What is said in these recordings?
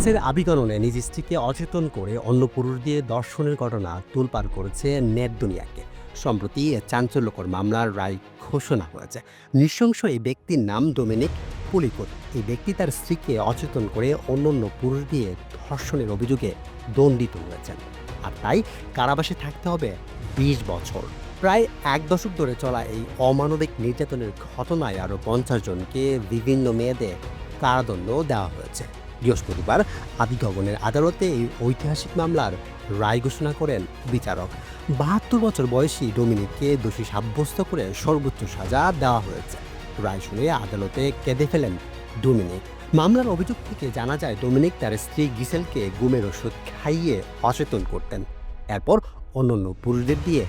ফ্রান্সের আবিগণনে নিজ স্ত্রীকে অচেতন করে অন্য পুরুষ দিয়ে দর্শনের ঘটনা তোলপার করেছে নেট দুনিয়াকে সম্প্রতি চাঞ্চল্যকর মামলার রায় ঘোষণা হয়েছে। নৃশংস এই ব্যক্তির নাম ডোমিনিক পুলিকোট এই ব্যক্তি তার স্ত্রীকে অচেতন করে অন্য অন্য পুরুষ দিয়ে ধর্ষণের অভিযোগে দণ্ডিত হয়েছেন। আর তাই কারাবাসে থাকতে হবে বিশ বছর। প্রায় এক দশক ধরে চলা এই অমানবিক নির্যাতনের ঘটনায় আরও পঞ্চাশ জনকে বিভিন্ন মেয়েদের কারাদণ্ড দেওয়া হয়েছে। বৃহস্পতিবার আদিগগনের আদালতে এই ঐতিহাসিক মামলার রায় ঘোষণা করেন বিচারক। বাহাত্তর বছর বয়সী ডোমিনিককে দোষী সাব্যস্ত করে সর্বোচ্চ সাজা দেওয়া হয়েছে। রায় শুনে আদালতে কেঁদে ফেলেন ডোমিনিক। মামলার অভিযোগ থেকে জানা যায়, ডোমিনিক তার স্ত্রী গিসেলকে গুমের ওষুধ খাইয়ে অচেতন করতেন। এরপর অন্যান্য পুরুষদের দিয়ে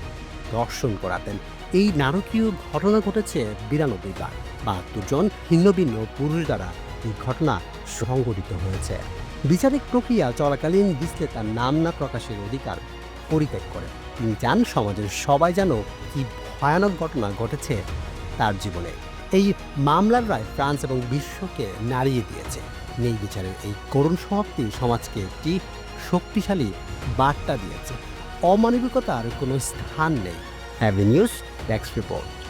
দর্শন করাতেন। এই নারকীয় ঘটনা ঘটেছে বিরানব্বই বার বাহাত্তর জন ভিন্ন ভিন্ন পুরুষ দ্বারা এই ঘটনা সংঘটিত হয়েছে। বিচারিক প্রক্রিয়া চলাকালীন ডিসলে তার নাম না প্রকাশের অধিকার পরিত্যাগ করে। তিনি চান সমাজের সবাই যেন কি ভয়ানক ঘটনা ঘটেছে তার জীবনে। এই মামলার রায় ফ্রান্স এবং বিশ্বকে নাড়িয়ে দিয়েছে। নেই বিচারের এই করুণ সমাপ্তি সমাজকে একটি শক্তিশালী বার্তা দিয়েছে। অমানবিকতার কোনো স্থান নেই। অ্যাভিনিউজ, ডেস্ক রিপোর্ট।